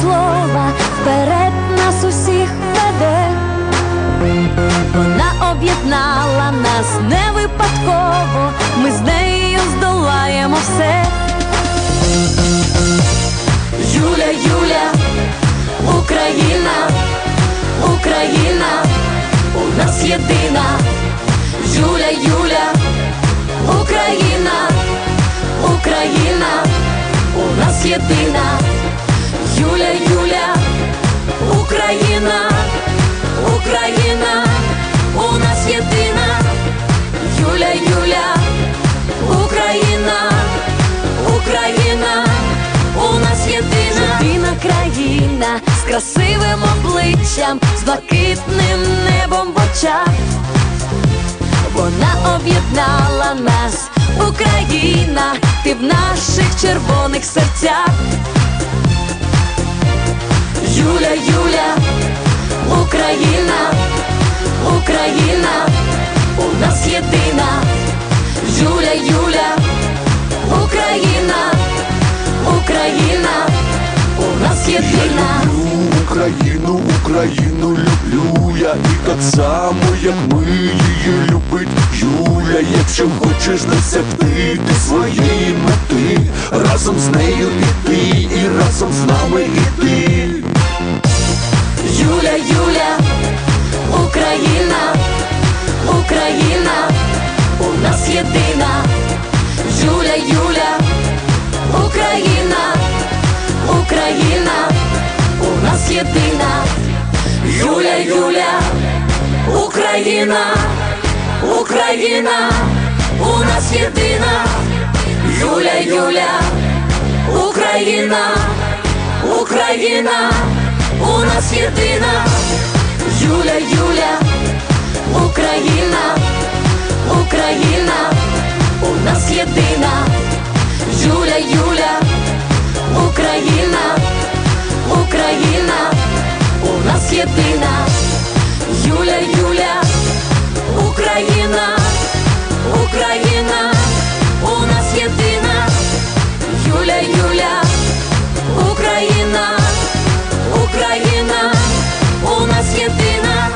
слова вперед нас усіх веде, вона об'єднала нас не випадково, ми з нею здолаємо все. Юля, Юля, Україна, Україна, у нас єдина, Юля, Юля, Україна, Україна, у нас єдина. Юля, Юля, Україна, Україна, у нас єдина. Юля, Юля, Україна, Україна, у нас єдина. Єдина країна з красивим обличчям, з блакитним небом в очах. Вона об'єднала нас, Україна, ти в наших червоних серцях. Юля, Юля, Україна, Україна, у нас єдина. Юля, Юля, Україна, Україна, у нас єдина. Україну, Україну люблю я і так само, як ми її любить Юля, якщо хочеш досягти ти своєї мети, разом з нею іти, і разом з нами іти. Юля, Юля, Україна, Україна, у нас єдина. Юля, Юля, Україна, Україна, у нас єдина. Юля, Юля, Україна, Україна, у нас єдина. Юля, Юля, Україна, Україна, у нас єдина, Юля, Юля, Україна, Україна, у нас єдина, Юля, Юля, Україна, Україна, у нас єдина.